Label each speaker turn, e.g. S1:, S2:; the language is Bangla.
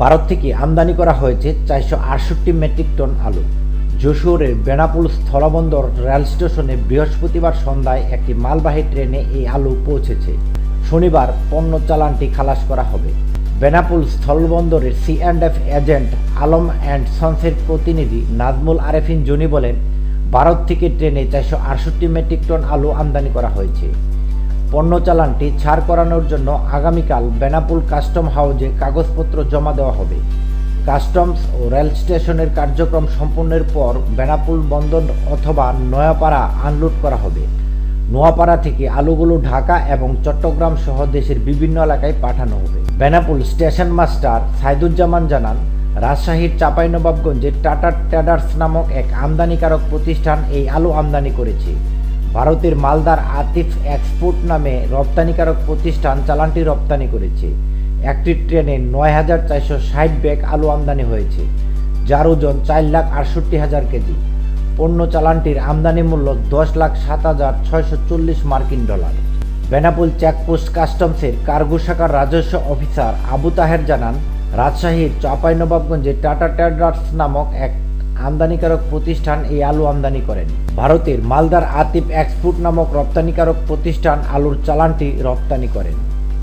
S1: ভারত থেকে আমদানি করা হয়েছে চারশো আটষট্টি মেট্রিক টন আলু। যশোরের বেনাপুল স্থলবন্দর রেল স্টেশনে বৃহস্পতিবার সন্ধ্যায় একটি মালবাহী ট্রেনে এই আলু পৌঁছেছে। শনিবার পণ্য চালানটি খালাস করা হবে। Benapole স্থলবন্দরের C and F agent Alam and সন্সের প্রতিনিধি নাজমুল আরেফিন জনি বলেন, ভারত থেকে ট্রেনে চারশো আটষট্টি মেট্রিক টন আলু আমদানি করা হয়েছে। পণ্য চালানটি ছাড় করানোর জন্য আগামীকাল বেনাপুল কাস্টম হাউজে কাগজপত্র জমা দেওয়া হবে। কাস্টমস ও রেল স্টেশনের কার্যক্রম সম্পন্নের পর বেনাপুল বন্দর অথবা নয়াপাড়া আনলোড করা হবে। নোয়াপাড়া থেকে আলুগুলো ঢাকা এবং চট্টগ্রাম সহ দেশের বিভিন্ন এলাকায় পাঠানো হবে। বেনাপুল স্টেশন মাস্টার সাইদুজ্জামান জানান, রাজশাহীর চাঁপাইনবাবগঞ্জে টাটা ট্রেডার্স নামক এক আমদানিকারক প্রতিষ্ঠান এই আলু আমদানি করেছে। ভারতের মালদার আতিফ এক্সপোর্ট নামে রপ্তানিকারক প্রতিষ্ঠান চালানটি রপ্তানি করেছে। একটি ট্রেনে নয় হাজার চারশো ষাট ব্যাগ আলু আমদানি হয়েছে, যার ওজন চার লাখ আটষট্টি হাজার কেজি। পণ্য চালানটির আমদানি মূল্য দশ লাখ সাত হাজার ছয়শো চল্লিশ মার্কিন ডলার। বেনাপুল চেকপোস্ট কাস্টমসের কার্গো শাখার রাজস্ব অফিসার আবু তাহের জানান, রাজশাহীর চাঁপাইনবাবগঞ্জে টাটা ট্রেডার্স নামক এক আমদানিকারক প্রতিষ্ঠান এই আলু আমদানি করেন। ভারতের মালদার আতিফ এক্সপোর্ট নামক রপ্তানিকারক প্রতিষ্ঠান আলুর চালানটি রপ্তানি করেন।